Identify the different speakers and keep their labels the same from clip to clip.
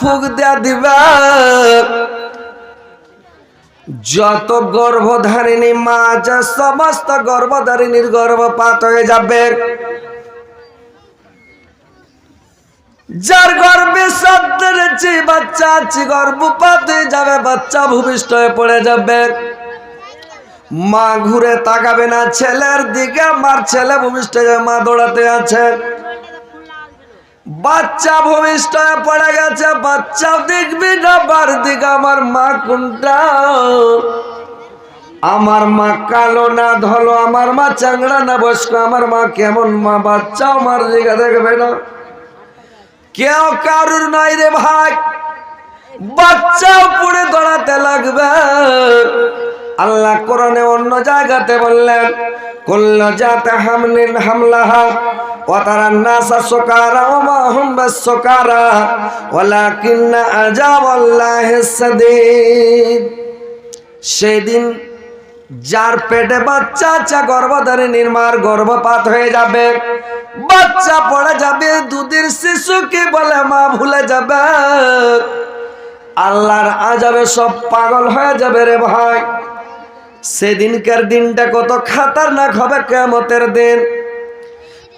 Speaker 1: ফুক যত গর্ভধারিণী মা আছে, সমস্ত গর্ভধারিণীর গর্ভপাত হয়ে যাবে। যার সদ্য রয়েছে বাচ্চা আছে, গর্ভপাত হয়ে যাবে, বাচ্চা ভূমিষ্ঠ হয়ে পড়ে যাবে। মা ঘুরে তাকাবে না, ছেলের দিকে আমার ছেলে ভূমিষ্ঠ হয়ে মা দৌড়াতে আছে। বাচ্চা ভূমিষ্ঠ হয়ে পড়ে গেছে, বাচ্চা দেখবি না, বার দিকে আমার মা কোনটা আমার মা কালো না, ধলো, আমার মা চাংড়া না, বয়স্ক, আমার মা কেমন মা বাচ্চা আমার দিকে দেখবে না। কেউ কারুর নাই রে ভাই, বাচ্চাও পড়ে দৌড়াতে লাগবে। আল্লাহ কোরআনে অন্য জায়গাতে বললেন, কুল্ল জাতা হামলিন হামলাহা ওয়াতারান নাসা সুকারা ওয়া মা হুম বিসুকারা ওয়ালাকিন আযাবাল্লাহি সাদীদ। সেদিন যার পেটে বাচ্চা আচ্ছা গর্ভধারিণীর মার গর্ভপাত হয়ে যাবে। বাচ্চা পড়ে যাবে, দুধের শিশুকে বলে মা ভুলে যাবে? আল্লাহর আজাবে সব পাগল হয়ে যাবে রে ভাই। সেদিনকার দিনটা কত খাতারনাক হবে কেমতের দিন।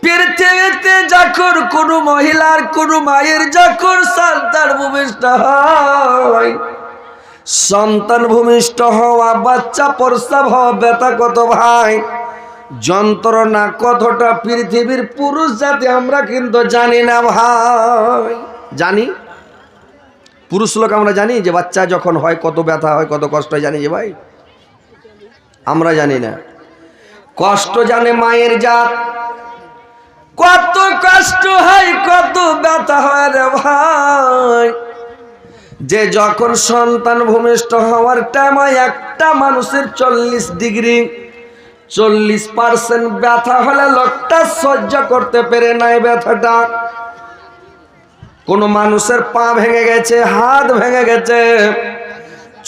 Speaker 1: পৃথিবীতে যখন কোনো মহিলার, কোনো মায়ের যখন সন্তান ভূমিষ্ঠ হয়, সন্তান ভূমিষ্ঠ হওয়া, বাচ্চা প্রস্তাব হওয়া, ব্যথা কত ভাই, যন্ত্রণা কতটা পৃথিবীর পুরুষ জাতি আমরা কিন্তু জানি না ভাই। জানি? পুরুষ লোক আমরা জানি যে বাচ্চা যখন হয়, কত ব্যথা হয়, কত কষ্ট হয়, জানি যে ভাই? আমরা জানি না। কষ্ট জানে মায়ের জাত। কত কষ্ট হয়, কত ব্যথা হয় রে ভাই। যে যখন সন্তান ভূমিষ্ঠ হওয়ার টাইম একটা মানুষের চল্লিশ ডিগ্রি, চল্লিশ পার্সেন্ট ব্যথা হলে লোকটা সহ্য করতে পেরে নাই ব্যথাটা। কোনো মানুষের পা ভেঙে গেছে, হাত ভেঙে গেছে।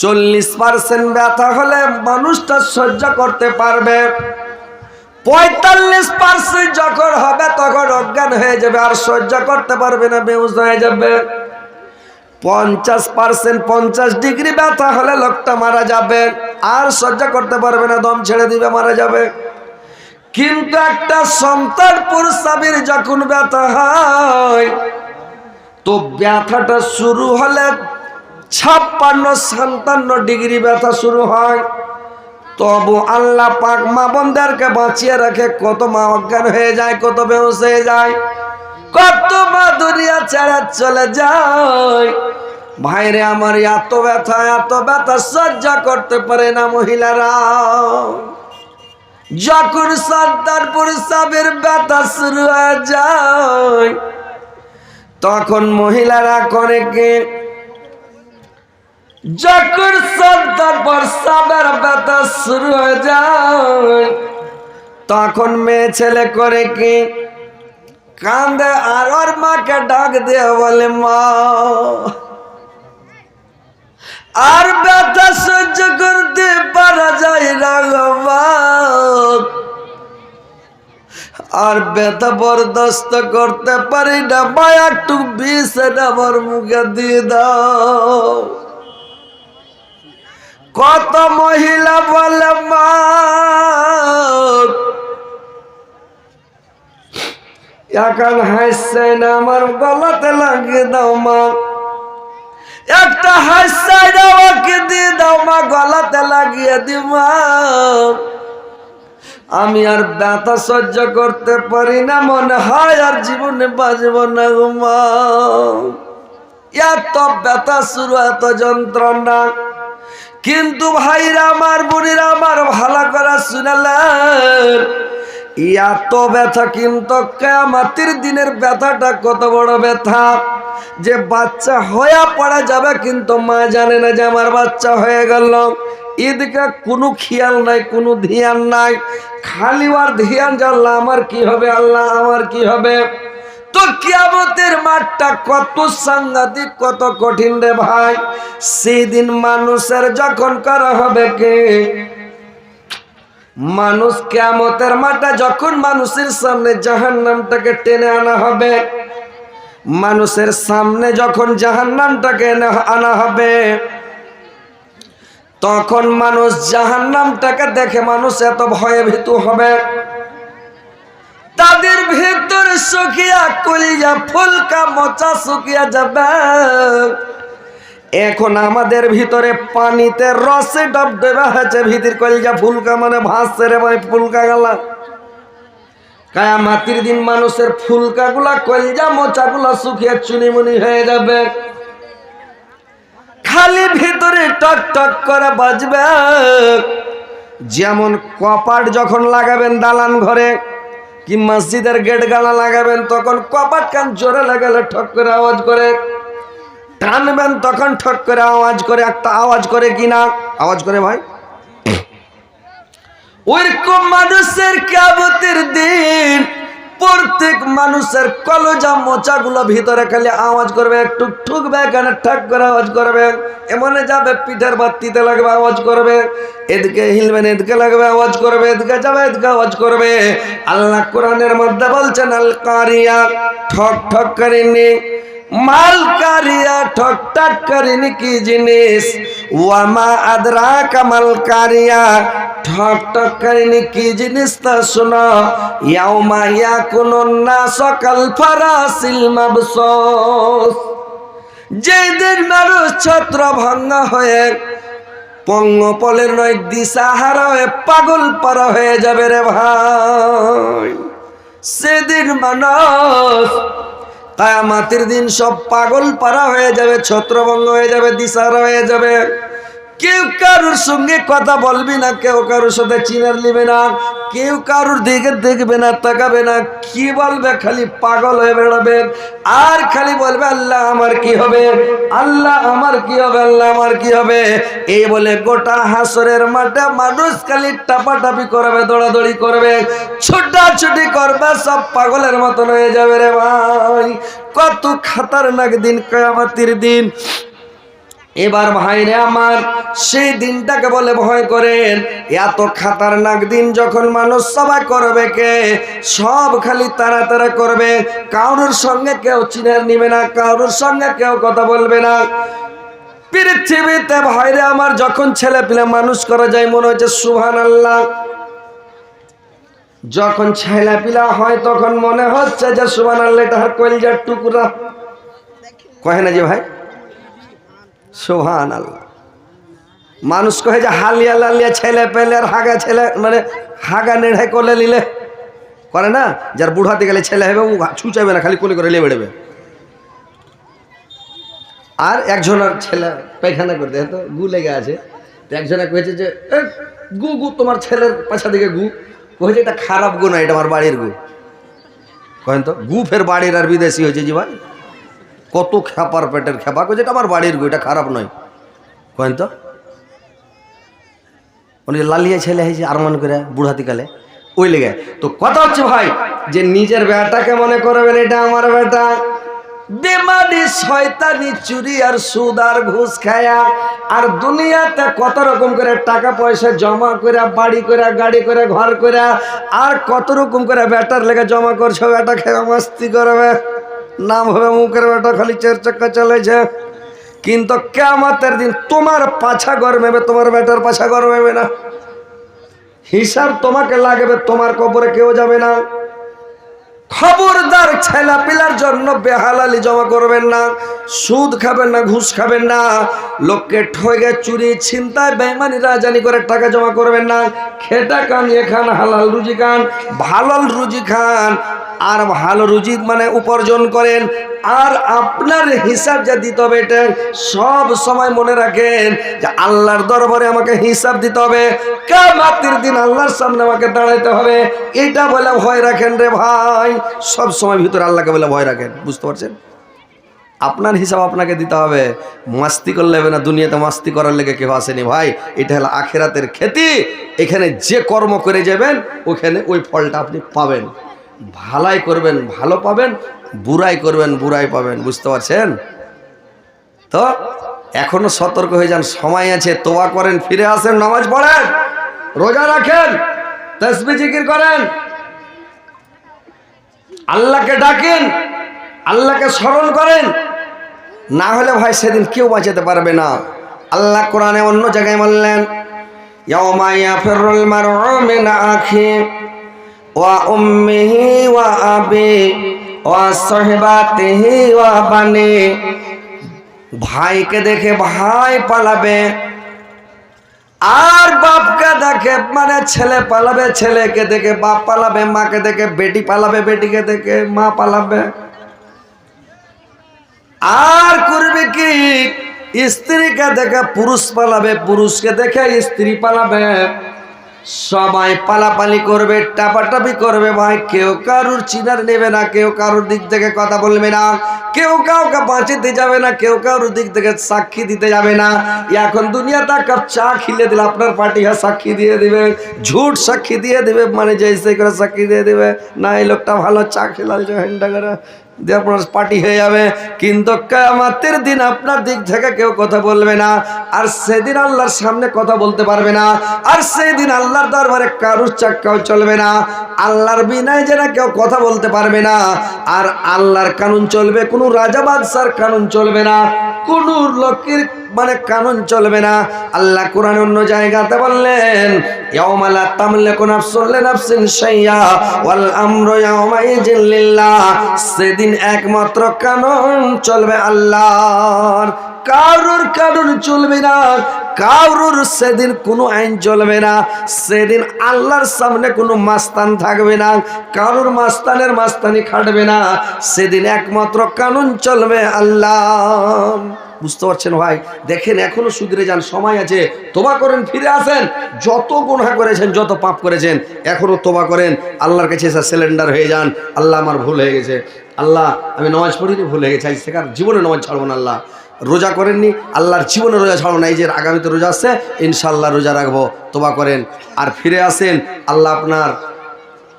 Speaker 1: চল্লিশ পার্সেন্ট ব্যথা হলে মানুষটা সহ্য করতে পারবে। পঁয়তাল্লিশ পার্সেন্ট যখন হবে, তখন অজ্ঞান হয়ে যাবে আর সহ্য করতে পারবে না বেউস হয়ে যাবে। পঞ্চাশ পার্সেন্ট পঞ্চাশ ডিগ্রি ব্যথা হলে লোকটা মারা যাবে, আর সহ্য করতে পারবে না, দম ছেড়ে দিবে, মারা যাবে। কিন্তু একটা সন্তান পুরুষাবির যখন ব্যথা হয়, তো ব্যথাটা শুরু হলে ছাপ্পান্ন, সাতান্ন ডিগ্রি ব্যথা শুরু হয়। তবু আল্লাহ পাক মা বোনদেরকে বাঁচিয়ে রাখে, কত মা অজ্ঞান হয়ে যায়, কত বেহস হয়ে যায়। কত মা দুনিয়া ছেড়ে চলে যায়। ভাইরে আমার এত ব্যথা এত ব্যথা সহ্য করতে পারে না মহিলারা। যখন সন্তান পুরুষের ব্যথা শুরু হয়ে যায়, তখন মহিলারা করে কে? যখন সন্তান প্রসাবের ব্যথা শুরু হয়ে যায়, তখন মেয়ে ছেলে করে কি কান্দে আর ওর মাকে ডাক দিয়ে বলে, মা, আর ব্যথা সহ্য করতে পারা যায় না আর ব্যথা বরদাস্ত করতে পারি না, মা, একটু বিষ আমার মুখে দিয়ে দাও। কত মহিলা বলে, মা, এখন হাসছে না, আমার গলাতে লাগিয়ে দাও, মা। একটা হাসছে আমাকে দিয়ে দাও, মা, গলাতে লাগিয়ে দি, মা। আমি আর ব্যথা সহ্য করতে পারি না, মনে হয় আর জীবনে বাজব না গো, মা। এত ব্যথা শুরু, এত যন্ত্রণা। কিন্তু ভাইরা, আমার বোনেরা, আমার ভালো করা শুনালেন এত ব্যথা কিন্তু কেমাতির দিনের ব্যথাটা কত বড় ব্যথা। যে বাচ্চা হয়ে পড়া যাবে কিন্তু মা জানে না যে আমার বাচ্চা হয়ে গেল। এদিকে কোনো খেয়াল নাই, কোনো ধ্যান নাই। খালি আর ধ্যান জানলা আমার কি হবে, আল্লাহ, আমার কি হবে? তো কিয়ামতের মাঠটা কত সাংঘাতিক, কত কঠিন রে ভাই। সেদিন মানুষের যখন করা হবে কে? মানুষ কেমতের মাঠে যখন মানুষের সামনে জাহান নামটাকে টেনে আনা হবে, মানুষের সামনে যখন জাহান্নামটাকে এনে- আনা হবে, তখন মানুষ জাহান্নামটাকে দেখে মানুষ এত ভয়ে ভীতু হবে। তাদের ভেতরে শুকিয়া কলিয়া ফুলকা, মোচা শুকিয়া যাবে। এখন আমাদের ভিতরে পানিতে রসে ডব ডেবা হয়েছে, ভিতির কলিজা ফুলকা মানে ভাসছে রে ভাই, ফুলকা গালা। কায়া মাটির দিন মানুষের ফুলকা গুলা কলজা মোচা গুলা শুকিয়ে চুনিমুনি হয়ে যাবে। খালি ভিতরে টক টক করে বাজবে। যেমন কপাট যখন লাগাবেন দালান ঘরে কি মসজিদের গেট গালা লাগাবেন তখন কপাট কান জোরে লাগালে ঠক করে আওয়াজ করে। টানবেন তখন ঠক করে আওয়াজ করে, একটা আওয়াজ করে কি না? আওয়াজ করে ভাই। ওইরকম মানুষের কাবতের দিন প্রত্যেক মানুষের কলজা মোচাগুলো ভিতরে খালি আওয়াজ করবে, একটু ঠুকবে, এখানে ঠাক করে আওয়াজ করবে, এমনে যাবে, পিঠের বাত্তিতে লাগবে, আওয়াজ করবে, এদিকে হিলবেন, এদিকে লাগবে, আওয়াজ করবে, এদিকে যাবে, এদিকে আওয়াজ করবে। আল্লাহ কোরআনের মধ্যে বলছেন আল কারিয়া ঠক ঠক করেনি মাল কারিয়া ঠক ঠাক করেনি কি জিনিস? ওয়ামা আদরা কামাল কারিয়া ঠক ঠক করেনি কি জিনিস তা শোনো। ইয়াউমা ইয়াকুনুন নাস কাল ফারাসিল মাবসুস। যেদিন মানুষ ছত্র ভঙ্গ হয়ে পঙ্গপলের নয় দিশাহারা হয়ে পাগল পারা হয়ে যাবে রে ভাই। সেদিন মানুষ কায়ামাতির দিন সব পাগল পারা হয়ে যাবে ছত্রভঙ্গ হয়ে যাবে দিশারা হয়ে যাবে। কেউ কারুর সঙ্গে কথা বলবি না, কেউ কারুর সাথে চিনার নিবে না, কেউ কারুর দিকে দেখবে না, তাকাবে না, কি বলবে, খালি পাগল হয়ে বেড়াবে। আর খালি বলবে, আল্লাহ আমার কি হবে? আল্লাহ আমার কি হবে? আল্লাহ আমার কি হবে? এই বলে গোটা হাসরের মাঠে মানুষ খালি টাপাটাপি করবে, দৌড়াদৌড়ি করবে। ছুটাছুটি করবে, সব পাগলের মতন হয়ে যাবে রে ভাই। কত খাতারনাক দিন, কায়ামাতির দিন। এবার ভাইরে আমার, সেই দিনটাকে বলে ভয় করেন। এত খাতারনাক দিন যখন মানুষ সবাই করবে কে? সব খালি তারা তারা করবে। কারোর সঙ্গে কেউ চিনার নিবে না, কারোর সঙ্গে কেউ কথা বলবে না। পৃথিবীতে ভাইরে আমার যখন ছেলে পিলে মানুষ করা যায়, মনে হচ্ছে সুহান আল্লাহ যখন ছেলে পিলা হয় তখন মনে হচ্ছে যে সুহান আল্লাহ তাহার কলজার টুকরা। কহে না যে ভাই? সোহান আল্লাহ মানুষ কহে যে হালিয়া লালিয়া ছেলে পেলে আর হাগা ছেলে মানে হাগা নেড়ে কোলে নিলে করে না? যার বুড়াতে গেলে ছেলে হবে ও ছুচাবে না খালি কোলে করে নিয়ে বেড়াবে আর একজনের ছেলে পায়খানা করতে তো গু লেগে আছে। তো একজনে কয়েছে যে "এ, গু গু তোমার ছেলের পাশা দিকে গু। কয়েছে এটা খারাপ গু না এটা আমার বাড়ির গু। কহেন তো গু ফের বাড়ির আর বিদেশি হয়েছে জি ভাই কত খেপার পেটের খেপা করছে এটা আমার বাড়ির গো, এটা খারাপ নয়। কহেন তো? উনি লালিয়া ছেলে হয়েছে, আরমান করে বুড়াতি কালে, ওই লেগে। তো কথা হচ্ছে ভাই, যে নিজের বেটাকে মনে করবেন, এটা আমার বেটা। বেমানি শয়তানি চুরি আর সুদ আর ঘুষ খায়া, আর দুনিয়াতে কত রকম করে টাকা পয়সা জমা করে, বাড়ি করে, গাড়ি করে, ঘর করে, আর কত রকম করে বেটার লেগে জমা করছ বেটা খেয়ে মস্তি করবে। নাম হবে মুখের বেটা খালি চার চাক্কা চলেছে কিন্তু কেমাতের দিন তোমার পাছা গরম হবে তোমার বেটার পাছা গরম হবে না। হিসাব তোমাকে লাগবে, তোমার কবরে কেউ যাবে না। খবরদার ছেলা পিলার জন্য বেহালালি জমা করবেন না, সুদ খাবেন না, ঘুষ খাবেন না, লোককে ঠগে চুরি ছিনতায় বেমানি রাজানি করে টাকা জমা করবেন না। খেটা কান খান, হালাল রুজি খান, ভালাল রুজি খান, আর ভালো রুজি মানে উপার্জন করেন আর আপনার হিসাব যা দিতে হবে এটা সব সময় মনে রাখেন যে আল্লাহর দরবারে আমাকে হিসাব দিতে হবে। কামাতির দিন আল্লাহর সামনে আমাকে দাঁড়াইতে হবে। এটা বলে ভয় রাখেন রে ভাই। সব সময় ভিতরে আল্লাহকে বলে ভয় রাখেন, বুঝতে পারছেন? আপনার হিসাব আপনাকে দিতে হবে। মাস্তি করলে হবে না, দুনিয়াতে মাস্তি করার লেগে কেউ আসেনি। ভাই, এটা হলো আখেরাতের খ্যাতি এখানে যে কর্ম করে যাবেন, ওখানে ওই ফলটা আপনি পাবেন। ভালাই করবেন, ভালো পাবেন বুড়াই করবেন, বুড়াই পাবেন, বুঝতে পারছেন? তো এখনও সতর্ক হয়ে যান, সময় আছে তোয়া করেন, ফিরে আসেন, নামাজ পড়েন, রোজা রাখেন তসবি জিকির করেন। আল্লাহকে ডাকেন, আল্লাহকে স্মরণ করেন। না হলে ভাই সেদিন কেউ বাঁচাতে পারবে না। আল্লাহ কোরআনে অন্য জায়গায় বললেন ওয়া উম্মিহি ওয়া আবি বানি। ভাইকে দেখে ভাই পালাবে। আর বাপকে দেখে মানে ছেলে পালাবে, ছেলেকে দেখে বাপ পালাবে, মাকে দেখে বেটি পালাবে, বেটিকে দেখে মা পালাবে। আর করবে কি? স্ত্রীকে দেখে পুরুষ পালাবে, পুরুষকে দেখে স্ত্রী পালাবে। সবাই পালাপালি করবে, টাপাটাপি করবে ভাই। কেউ কারুর চিনার নেবে না, কেউ কারুর দিক থেকে কথা বলবে না। কেউ কাউকে বাঁচিতে যাবে না, কেউ কারুর দিক থেকে সাক্ষী দিতে যাবে না। এখন দুনিয়াটা কাপ চা খিলে দিলে আপনার পার্টি হ্যাঁ সাক্ষী দিয়ে দিবে, ঝুট সাক্ষী দিয়ে দিবে মানে যে সে করে সাক্ষী দিয়ে দিবে। না, এই লোকটা ভালো চা খেলালছে হ্যান্ডা করে। দিয়ে পর পার্টি হয়ে যাবে। কিন্তু কেয়ামাতের দিন আপনার দিক থেকে কেউ কথা বলবে না। আর সেদিন আল্লাহর সামনে কথা বলতে পারবে না। আর সেদিন আল্লাহর দরবারে কারুর চাক্কাও চলবে না। আল্লাহর বিনায় যেন কেউ কথা বলতে পারবে না। আর আল্লাহর কানুন চলবে, কোনো রাজা বাদশার কানুন চলবে না। কোন লোকের মানে কানুন চলবে না। আল্লাহ কোরআন অন্য জায়গাতে বললেন সেদিন একমাত্র কানুন চলবে আল্লাহর। কারুর কানুন চলবে না, কারোর সেদিন কোনো আইন চলবে না, সেদিন আল্লাহর সামনে কোনো মাস্তান থাকবে না, কারোর মাস্তানের মাস্তানি খাটবে না, সেদিন একমাত্র কানুন চলবে আল্লাহ। বুঝতে পারছেন ভাই? দেখেন, এখনও সুদরে যান, সময় আছে। তোবা করেন, ফিরে আসেন। যত গুনাহ করেছেন, যত পাপ করেছেন, এখনও তোবা করেন। আল্লাহর কাছে এসে সিলিন্ডার হয়ে যান। আল্লাহ আমার ভুল হয়ে গেছে। আল্লাহ, আমি নামাজ পড়িনি, ভুল হয়ে গেছে। আজ থেকে জীবনে নামাজ ছাড়বো না আল্লাহ। রোজা করেননি, আল্লাহর জীবনে রোজা ছাড়বো না। এই যে আগামীতে রোজা আসছে ইনশাল্লাহ রোজা রাখব। তোবা করেন। আর ফিরে আসেন, আল্লাহ আপনার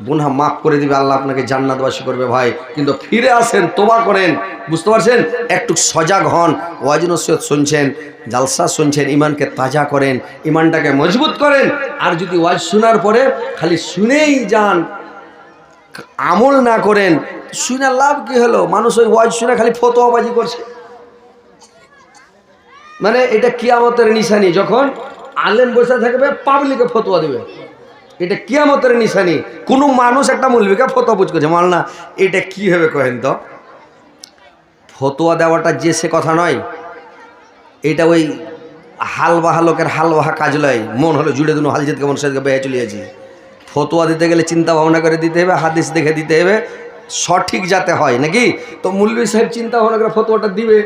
Speaker 1: গুনহা মাফ করে দিবে, আল্লাহ আপনাকে জান্নাতবাসী করবে ভাই। কিন্তু ফিরে আসেন তোবা করেন, বুঝতে পারছেন? একটু সজাগ হন, ওয়াজ নসিহত শুনছেন, জালসা শুনছেন ইমানকে তাজা করেন ইমানটাকে মজবুত করেন, আর যদি ওয়াজ শোনার পরে খালি শুনেই যান, আমল না করেন, শুনে লাভ কি হলো? মানুষ ওই ওয়াজ শুনে খালি ফতোয়াবাজি করছে। মানে এটা কিয়ামতের নিশানি, যখন আলেম বসে থাকবে পাবলিকে ফতোয়া দেবে। এটা কিয়ামতের নিশানি। কোনো মানুষ একটা মৌলবিকে ফতোয়া বুঝ করছে। মাল না এটা কি হবে কহেন তো? ফতোয়া দেওয়াটা যে সে কথা নয়, এটা ওই হাল বাহা লোকের হাল বাহা কাজ লয়। মন হলো জুড়ে দুনো হাল যেতে কেমন সেদিকে বেয়ে চলিয়েছি ফতোয়া দিতে গেলে চিন্তা ভাবনা করে দিতে হবে, হাদিস দেখে দিতে হবে, সঠিক যাতে হয়। নাকি? তো মুলবি সাহেব চিন্তা ভাবনা করে ফতোয়াটা দিবে।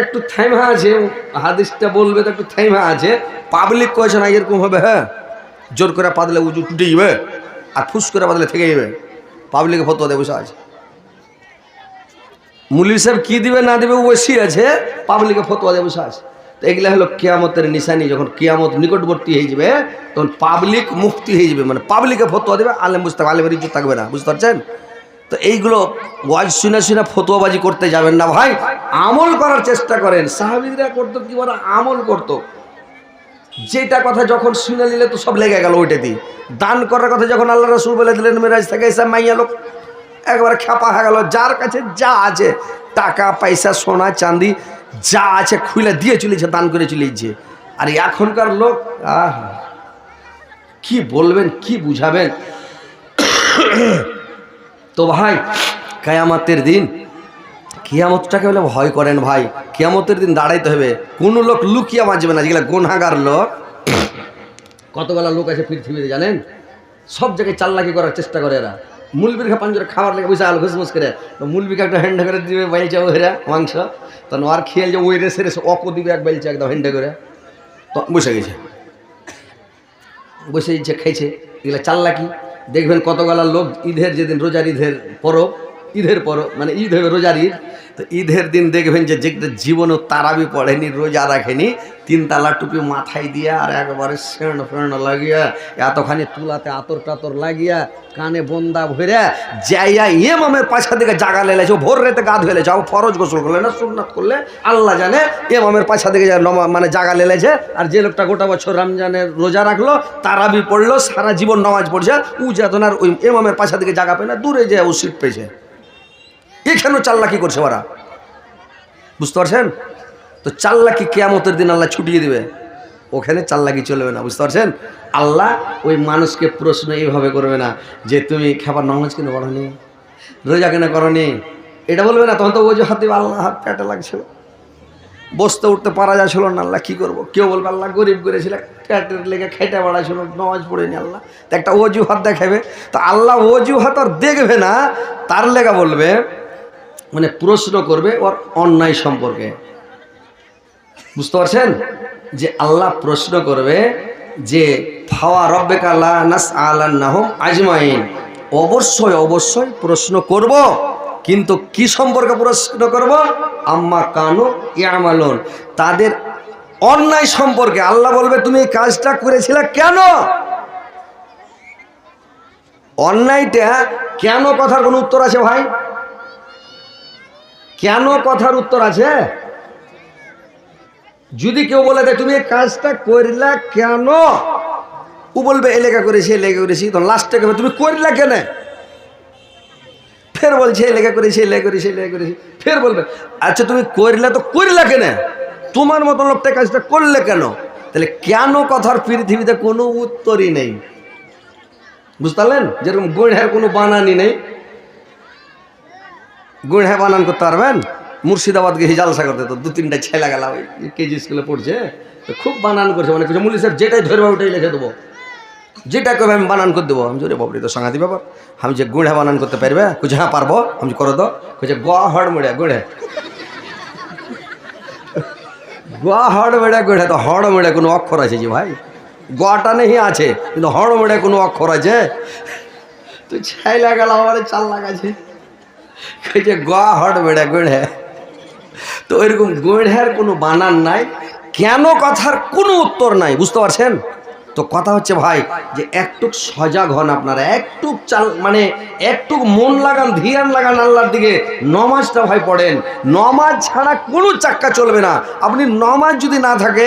Speaker 1: একটু থাইমা আছে, হাদিসটা বলবে তো একটু থাইমা আছে। পাবলিক কয়েছে না এরকম হবে হ্যাঁ? জোর করে পাদলে উজু টুটে যাবে আর ফুস করে পাদলে থেকে যাবে পাবলিকে ফতোয়া দেবে বসে আছে। মুলি সাহেব কী দিবে, না দিবে ওসি আছে, পাবলিকে ফতোয়া দেবে আছে। তো এগুলো হলো কিয়ামতের নিশানি, যখন কিয়ামত নিকটবর্তী হয়ে যাবে, তখন পাবলিক মুক্তি হয়ে যাবে মানে পাবলিকে ফতোয়া দেবে, আলেম বুঝতে হবে আলেমের ইজ্জত থাকবে না, বুঝতে পারছেন? তো এইগুলো ওয়াজ শুনে শুনে ফতোয়াবাজি করতে যাবেন না ভাই, আমল করার চেষ্টা করেন। সাহাবিদরা করতো কি বলে? আমল করতো। যেটা কথা যখন শুনে নিলে তো সব লেগে গেল ওইটা দিয়ে। দান করার কথা যখন আল্লাহ রসুল বলে দিলেন, মেরাজ থেকে এসে মাইয়া লোক, একবার খেপা হয়ে গেল। যার কাছে যা আছে, টাকা, পয়সা, সোনা, চাঁদি, যা আছে খুলে দিয়ে চলেছে, দান করে চলেছে। আর এখনকার লোক, আহ, কি বলবেন, কি বুঝাবেন? তো ভাই, কায়ামাতের দিন কিয়ামতটাকে বলে ভয় করেন ভাই। কিয়ামতের দিন দাঁড়াইতে হবে। কোনো লোক লুকিয়া বাঁচবে না যেগুলো গোনাগার লোক। কতগুলা লোক আছে পৃথিবীতে জানেন? সব জায়গায় চাল্লাকি করার চেষ্টা করে এরা। মুলবির খা পাঞ্জরে খাবার লেগে বসে আল ঘুসমুস করে। মুলবিকে একটা হ্যান্ডা করে দিবে বাইলচা ওহেরা মাংস। তখন আর খেয়ে যে ওই রেসে রেসে অকো দিবে এক বাইলচা একদম হ্যান্ডা করে। তো বসে গেছে। বসে গেছে খাইছে, এগুলো চাল্লাকি। দেখবেন কতগুলা লোক ঈদের যেদিন, রোজার ঈদের পরব ঈদের পরব মানে ঈদ হবে রোজার ঈদ, তো ঈদের দিন দেখবেন যে যেটা জীবনও তারাবি পড়েনি, রোজা রাখেনি, তিনতলা টুপি মাথায় দিয়া আর একবারে সেণ ফেণ লাগিয়া, এতখানি তুলাতে আতর টাতর লাগিয়া, কানে বন্দা ভরে যাইয়া এমামের পাছা দিকে জাগা লেলেছে ভোর রেতে গা ধুয়ে লেছে ফরজ গোসল করলে না, সুন্নাত করলে, আল্লাহ জানে এমামের পাছা দিকে যা মানে জাগা লেলেছে আর যে লোকটা গোটা বছর রমজানের রোজা রাখল, তারাবি পড়ল, সারা জীবন নামাজ পড়ছে উ যাতনার ওই এমামের পাছা দিকে জাগা পেয়ে না, দূরে যায় ও সিট পেয়েছে। এখানেও চাল্লাকি করছে ওরা। বুঝতে পারছেন? তো চাল্লাকি কেয়ামতের দিন আল্লাহ ছুটিয়ে দেবে। ওখানে চাল্লাকি চলবে না, বুঝতে পারছেন? আল্লাহ ওই মানুষকে প্রশ্ন এইভাবে করবে না যে, তুমি খাবার নামাজ কেন পড়নি রোজা কেন করনি? এটা বলবে না, তখন তো ওই যে হাতে আল্লাহ, হাত পেটে লাগছিল বসতে উঠতে পারা যাচ্ছিল না, আল্লাহ, কী করব? কেউ বলবে, আল্লাহ, গরিব করেছিল পেটের লেগে খেটে বাড়াইছিল নামাজ পড়েনি আল্লাহ। তো একটা অজুহাত দেখাবে। তো আল্লাহ অজুহাত আর দেখবে না, তার লেগা বলবে মানে প্রশ্ন করবে ওর অন্যায় সম্পর্কে। বুঝতে পারছেন? যে আল্লাহ প্রশ্ন করবে যে, ফাওয়া রব্বেক আল্লাহ নাস আল্লাহ আজমাইন। অবশ্যই অবশ্যই প্রশ্ন করব, কিন্তু কি সম্পর্কে প্রশ্ন করব? আম্মা কানু ইয়ামালুন। তাদের অন্যায় সম্পর্কে আল্লাহ বলবে, তুমি এই কাজটা করেছিলে কেন? অন্যায়টা কেন কথার কোনো উত্তর আছে ভাই? কেন কথার উত্তর আছে? যদি কেউ বলে দেয় তুমি এই কাজটা করলা কেন? ও বলবে এ লেখা করেছি এ লেখা করেছি তো লাস্টে কবে তুমি করলা কেন? ফের বলছে এ লেখা করেছি এ লেখা করেছি এ লেখা করেছি। ফের বলবে আচ্ছা তুমি করলা তো করলা কেন? তোমার মতন লোকটা কাজটা করলে কেন? তাহলে কেন কথার পৃথিবীতে কোনো উত্তরই নেই? বুঝতে পারলেন? যেরকম গোড়ের কোনো বানানি নেই গুড়ে বানান করতে পারবেন? মুর্শিদাবাদ জালসা করতে তো দু তিনটা ছেলে গেলা, ওই কেজি স্কুলে পড়ছে। তো খুব বানান করছে মানে কিছু মুলি স্যার যেটাই ধরবে ওটাই লিখে দেবো। যেটা কবে আমি বানান করে দেবো? আমি জোরে বাবরি তো সাংঘাতি ব্যাপার। আমি যে গুড়ে বানান করতে পারবে, কুছে হ্যাঁ পারব, আমি করে দো কুছে গ হড় মুড়ে, গুড়ে গ হড় মেড়ে, গুঁড়ে তো হড় মেড়ে কোনো অক্ষর আছে যে ভাই? গটা নেই আছে, কিন্তু হড় মেড়ে কোনো অক্ষর আছে। তুই ছাইলা গেল, আমার চাল লাগাছে যে গ হট বেড়া, গোড়ে তো ওইরকম গোড়ের কোনো বানান নাই, কেন কথার কোনো উত্তর নাই, বুঝতে পারছেন? তো কথা হচ্ছে ভাই, যে একটুক সজাগ হন আপনারা, একটুক চাল মানে একটুক মন লাগান, ধ্যান লাগান আল্লাহর দিকে, নমাজটা ভাই পড়েন। নমাজ ছাড়া কোনো চাক্কা চলবে না। আপনি নমাজ যদি না থাকে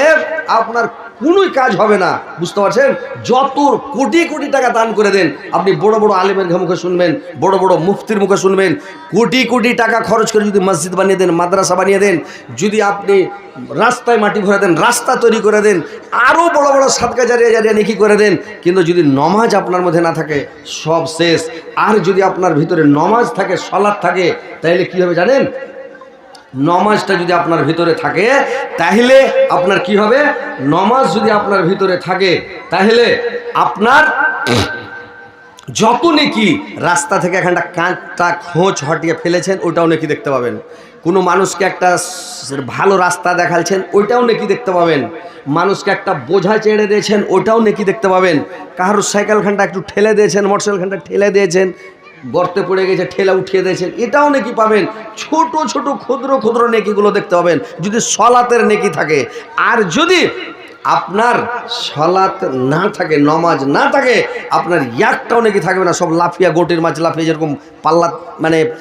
Speaker 1: আপনার কোনোই কাজ হবে না। বুঝতে পারছেন? যত কোটি কোটি টাকা দান করে দেন, আপনি বড় বড় আলেমের মুখে শুনবেন, বড় বড় মুফতির মুখে শুনবেন, কোটি কোটি টাকা খরচ করে যদি মসজিদ বানিয়ে দেন, মাদ্রাসা বানিয়ে দেন, যদি আপনি রাস্তায় মাটি ভরে দেন, রাস্তা তৈরি করে দেন আরও বড় বড় সাতকা জারিয়া জারিয়া নেকি করে দেন, কিন্তু যদি নমাজ আপনার মধ্যে না থাকে, সব শেষ। আর যদি আপনার ভিতরে নমাজ থাকে, সলাদ থাকে তাহলে কী হবে জানেন? নমাজটা যদি আপনার ভিতরে থাকে, তাহলে আপনার কি হবে? নমাজ যদি আপনার ভিতরে থাকে, তাহলে আপনার যত নাকি রাস্তা থেকে এখানটা কাঁচটা খোঁজ হটিয়ে ফেলেছেন, ওটাও নাকি দেখতে পাবেন। কোনো মানুষকে একটা ভালো রাস্তা দেখালছেন ওইটাও নাকি দেখতে পাবেন। মানুষকে একটা বোঝা চেড়ে দিয়েছেন, ওটাও নাকি দেখতে পাবেন। কারোর সাইকেলখানটা একটু ঠেলে দিয়েছেন, মোটরসাইকেলখানটা ঠেলে দিয়েছেন গর্তে পড়ে গেছে, ঠেলা উঠিয়ে দিয়েছেন। এটাও নেকি পাবেন। ছোট ছোট, ক্ষুদ্র ক্ষুদ্র নেকিগুলো দেখতে পাবেন। যদি সলাতের নেকি থাকে। আর যদি আপনার সলাত না থাকে, নমাজ না থাকে, আপনার ইয়াকটাও নাকি থাকবে না। সব লাফিয়া গোটের মাছ লাফিয়ে যেরকম পাল্লা মানে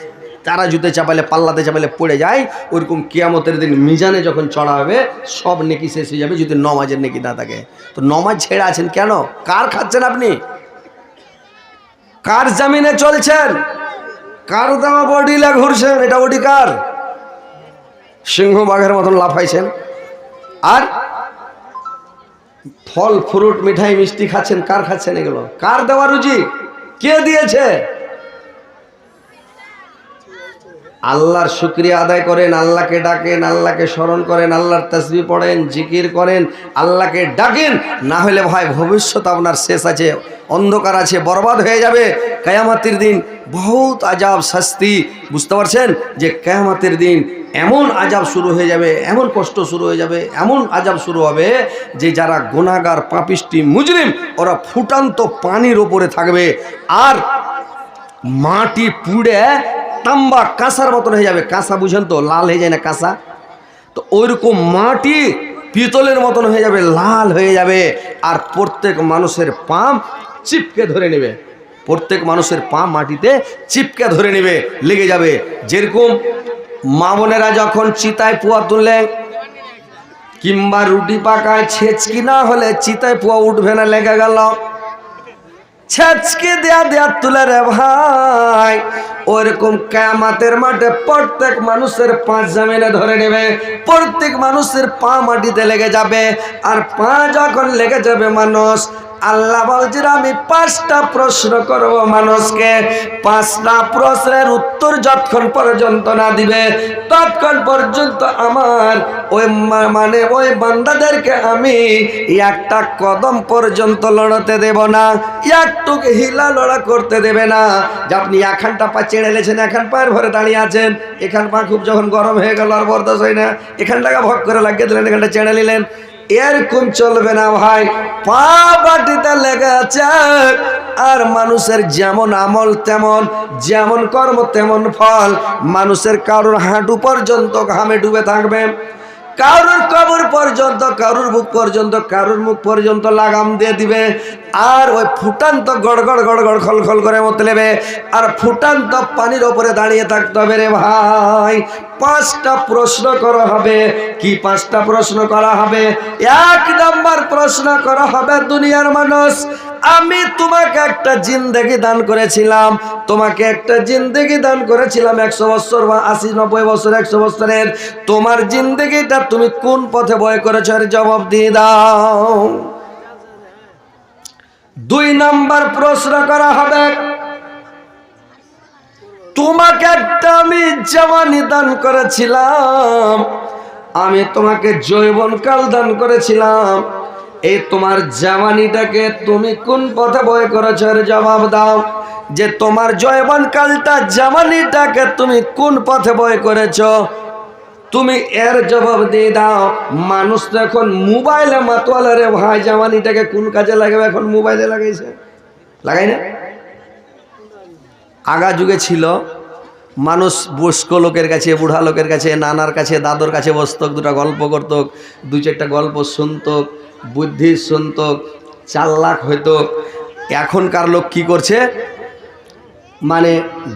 Speaker 1: তারা জুতে চাপালে পাল্লাতে চাপালে পড়ে যায়, ওইরকম কিয়ামতের দিন মিজানে যখন চড়া হবে, সব নেকি শেষ হয়ে যাবে, যদি নমাজের নেকি না থাকে। তো নমাজ ছেড়ে আছেন কেন? কার খাচ্ছেন আপনি? কার জামিনে চলছেন? কার দামা বডিলা ঘুরছেন? এটা ওটি কার? সিংহ বাঘের মতন লাফাইছেন। আর ফল, ফ্রুট, মিঠাই, মিষ্টি খাচ্ছেন, কার খাচ্ছেন এগুলো? কার দেওয়া রুচি কে দিয়েছে? আল্লাহর শুক্রিয়া আদায় করেন, আল্লাহকে ডাকেন, আল্লাহকে স্মরণ করেন, আল্লাহর তসবি পড়েন, জিকির করেন, আল্লাহকে ডাকেন, না হলে ভাই ভবিষ্যৎ আপনার শেষ আছে, অন্ধকার আছে, বরবাদ হয়ে যাবে। কায়ামাতির দিন বহুত আজাব শাস্তি, বুঝতে পারছেন? যে কায়ামাতের দিন এমন আজাব শুরু হয়ে যাবে, এমন কষ্ট শুরু হয়ে যাবে, এমন আজাব শুরু হবে যে যারা গুনাগার পাপিষ্টি, মুজরিম, ওরা ফুটান্ত পানির ওপরে থাকবে। আর মাটি পুড়ে তাম্বা কাঁসার মতন হয়ে যাবে। কাঁসা বুঝেন তো, লাল হয়ে যায় না কাঁসা? তো ওইরকম মাটি পিতলের মতন হয়ে যাবে, লাল হয়ে যাবে। আর প্রত্যেক মানুষের পাম চিপকে ধরে নেবে। প্রত্যেক মানুষের পা মাটিতে চিপকে ধরে নেবে, লেগে যাবে। যেরকম মা বোনেরা যখন চিতায় পোয়া তুললে, কিংবা রুটি পাকায় ছেচকি না হলে চিতায় পোয়া উঠবে না, লেগে গেল। ছেচকে দেয়া দেয়া তুলে রে ভাই। ওরকম কামাতের মাঠে প্রত্যেক মানুষের পাঁচ জামিনে ধরে নেবে, প্রত্যেক মানুষের পা মাটিতে লেগে যাবে, আর পা যখন লেগে যাবে মানুষ আল্লাহ বলছেন, আমি পাঁচটা প্রশ্ন করব মানুষকে। পাঁচটা প্রশ্নের উত্তর যতক্ষণ পর্যন্ত না দিবে, ততক্ষণ পর্যন্ত আমার ওই মানে ওই বান্দাদেরকে আমি একটা কদম পর্যন্ত লড়তে দেব না, একটু হিলা লড়া করতে দেবে না। যে আপনি এখানটা পা চেড়ে লেছেন এখান পায়ের ভরে দাঁড়িয়ে আছেন, এখান পা খুব যখন গরম হয়ে গেল আর বরদাস হয় না, এখানটাকে ভগ করে লাগিয়ে দিলেন, এখানটা চেড়ে নিলেন। এরকম চলবে না ভাই? পা বাটিতে লেগে আছে। আর মানুষের যেমন আমল তেমন, যেমন কর্ম তেমন ফল, মানুষের কারোর হাঁটু পর্যন্ত ঘামে ডুবে থাকবে। কারোর কবর পর্যন্ত, কারুর মুখ পর্যন্ত, কারুর মুখ পর্যন্ত লাগাম দিয়ে দিবে। আর ওই ফুটান্ত গড়গড় গড়গড় খল খল করে মত নেবে আর ফুটান্ত পানির ওপরে দাঁড়িয়ে থাকতে হবে রে ভাই। পাঁচটা প্রশ্ন করা হবে। কি পাঁচটা প্রশ্ন করা হবে? এক নাম্বার প্রশ্ন করা হবে, দুনিয়ার মানুষ, আমি তোমাকে একটা জিন্দেগি দান করেছিলাম। তোমাকে একটা জিন্দেগি দান করেছিলাম একশো বছর বা আশি নব্বই বছর, একশো বছরের। তোমার জিন্দেগিটা তুমি কোন পথে বয় করেছ? এর জবাব দিয়ে দাও। দুই নাম্বার প্রশ্ন করা হবে, তোমাকে একটা আমি জামানি দান করেছিলাম, আমি তোমাকে যৌবনকাল দান করেছিলাম। এই তোমার জামানিটাকে তুমি কোন পথে বয় করেছ? এর জবাব দাও। যে তোমার যৌবনকালটা জামানিটাকে তুমি কোন পথে বয় করেছ? তুমি এর জবাব দিয়ে দাও। মানুষ তো এখন মোবাইলে মাতোয়ালা রে ভাই জামানিটাকে কোন কাজে লাগাবে? এখন মোবাইলে লাগাইছে। লাগাই না? আগা যুগে ছিল, মানুষ বয়স্ক লোকের কাছে, বুড়া লোকের কাছে, নানার কাছে, দাদর কাছে বসতক দুটা গল্প করত দু চারটা গল্প শুনত, বুদ্ধি শুনত চার লাখ হইতো। এখনকার লোক কি করছে? মানে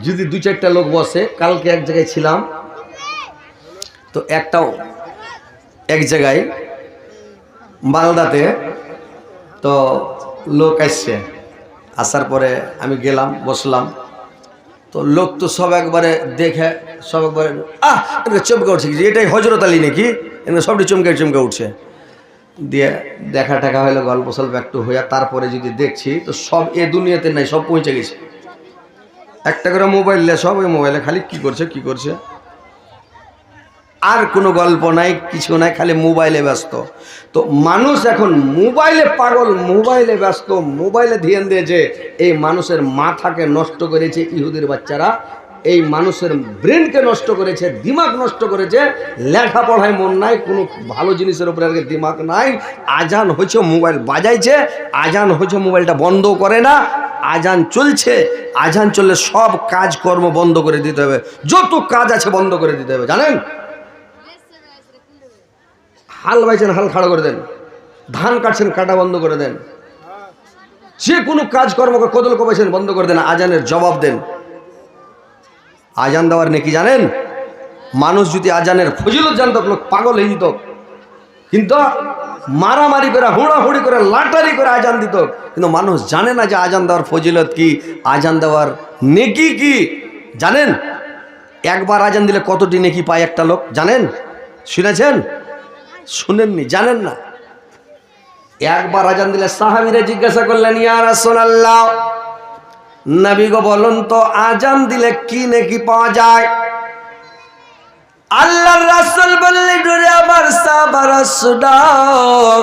Speaker 1: যদি দু চারটা লোক বসে, কালকে এক জায়গায় ছিলাম তো একটা এক জায়গায় মালদাতে তো লোক আসছে। আসার পরে আমি গেলাম, বসলাম। তো লোক তো সব একবারে দেখে সব একবারে, আহ চমকে উঠছে এটাই হজরত আলী নাকি? সবটি চমকে চমকে উঠছে। দিয়ে দেখা টাকা হলো গল্প সল্প একটু হইয়া তারপরে যদি দেখছি, তো সব এ দুনিয়াতে নাই, সব পৌঁছে গেছে। একটা করে মোবাইল সব ওই মোবাইলে খালি কি করছে কি করছে? আর কোনো গল্প নাই, কিছু নাই, খালি মোবাইলে ব্যস্ত। তো মানুষ এখন মোবাইলে পাগল, মোবাইলে ব্যস্ত, মোবাইলে ধ্যান দিয়েছে, এই মানুষের মাথাকে নষ্ট করেছে ইহুদের বাচ্চারা, এই মানুষের ব্রেনকে নষ্ট করেছে, দিমাগ নষ্ট করেছে, লেখাপড়ায় মন নাই, কোনো ভালো জিনিসের উপরে আর কি দিমাগ নাই, আজান হয়েছে, মোবাইল বাজাইছে, আজান হয়েছে, মোবাইলটা বন্ধ করে না, আজান চলছে, আজান চললে সব কাজকর্ম বন্ধ করে দিতে হবে, যত কাজ আছে বন্ধ করে দিতে হবে, জানেন? হাল বাইছেন, হাল খাড়া করে দেন। ধান কাটছেন, কাটা বন্ধ করে দেন। যে কোনো কাজকর্মকে কদল কমাইছেন বন্ধ করে দেন, আজানের জবাব দেন। আজান দেওয়ার নাকি জানেন? মানুষ যদি আজানের ফজিলত জানত, লোক পাগল হয়ে যেত। কিন্তু মারামারি করে, হুড়াহুড়ি করে, লাটারি করে আজান দিত। কিন্তু মানুষ জানে না যে আজান দেওয়ার ফজিলত কি, আজান দেওয়ার নেকি কি। জানেন? একবার আজান দিলে কতটি নেকি পায় একটা লোক? জানেন? শুনেছেন? শুনেননি, জানেন না। একবার আজান দিলে সাহাবিরা জিজ্ঞাসা করলেন, ইয়া রাসূলুল্লাহ, নবী গো বলুন তো, আজান দিলে কি নাকি পাওয়া যায়? আল্লাহর রাসূল বললেন রে আমার সাহাবারা শুনাও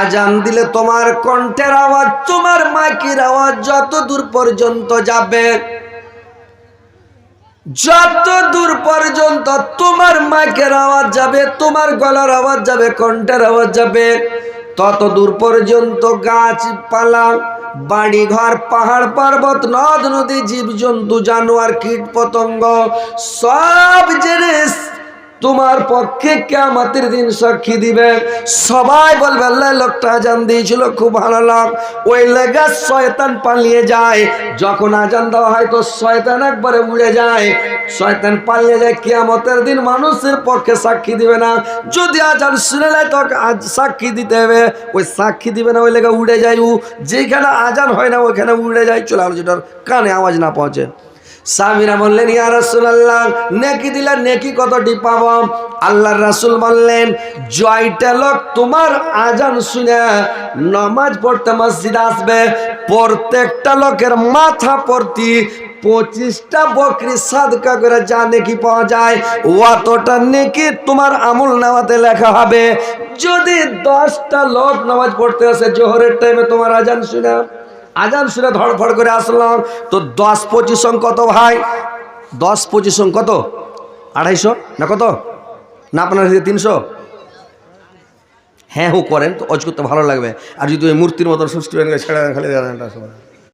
Speaker 1: আজান দিলে তোমার কণ্ঠের আওয়াজ, তোমার মাইকের আওয়াজ যত দূর পর্যন্ত যাবে। যত দূর পর্যন্ত তোমার মাইকের আওয়াজ যাবে, তোমার গলার আওয়াজ যাবে, কণ্ঠের আওয়াজ যাবে তত দূর পর্যন্ত গাছপালা বাড়ি ঘর পাহাড়, পর্বত, নদ, নদী, জীবজন্তু, জানোয়ার কীট পতঙ্গ সব জিনিস তোমার পক্ষে কেমাতের দিন সাক্ষী দিবে। সবাই বলবে, আল্লাহ, লোকটা আজান দিয়েছিল, খুব ভালো লোক। ওই লেগে শয়তান পালিয়ে যায়। যখন আজান দেওয়া হয়, তো শয়তান একবারে উড়ে যায়। শয়তান পালিয়ে যায়, কিয়ামতের দিন মানুষের পক্ষে সাক্ষী দিবে না। যদি আজান শুনে নেয়, তো আজ সাক্ষী দিতে হবে। ওই সাক্ষী দিবে না, ওই লেগে উড়ে যায় উ। যেখানে আজান হয় না, ওইখানে উড়ে যায়, চলে আসলো যেটার কানে আওয়াজ না পৌঁছে। সামিরা বললেন, ইয়া রাসূলুল্লাহ, নেকি দিলে নেকি কতটি পাব? আল্লাহর রাসূল বললেন, জয়টা লোক তোমার আজান শুনে নামাজ পড়তে মসজিদ আসবে। প্রত্যেকটা লোকের মাথা প্রতি পঁচিশটা বকরি সাদকা করে যা নেকি পাওয়া যায়, অতটা নেকি তোমার আমল নামাতে লেখা হবে। যদি দশটা লোক নামাজ পড়তে আসে, জোহরের টাইমে তোমার আজান শুনে আজান শুনে ধড়ফড় করে আসলাম। তো দশ পঁচিশ কত ভাই? দশ পঁচিশ কত? আড়াইশো? না কত? না আপনার তিনশো? হ্যাঁ হু, করেন, তো অজ করতে ভালো লাগবে। আর যদি ওই মূর্তির মতন সুষ্ঠু ছেড়ে খালি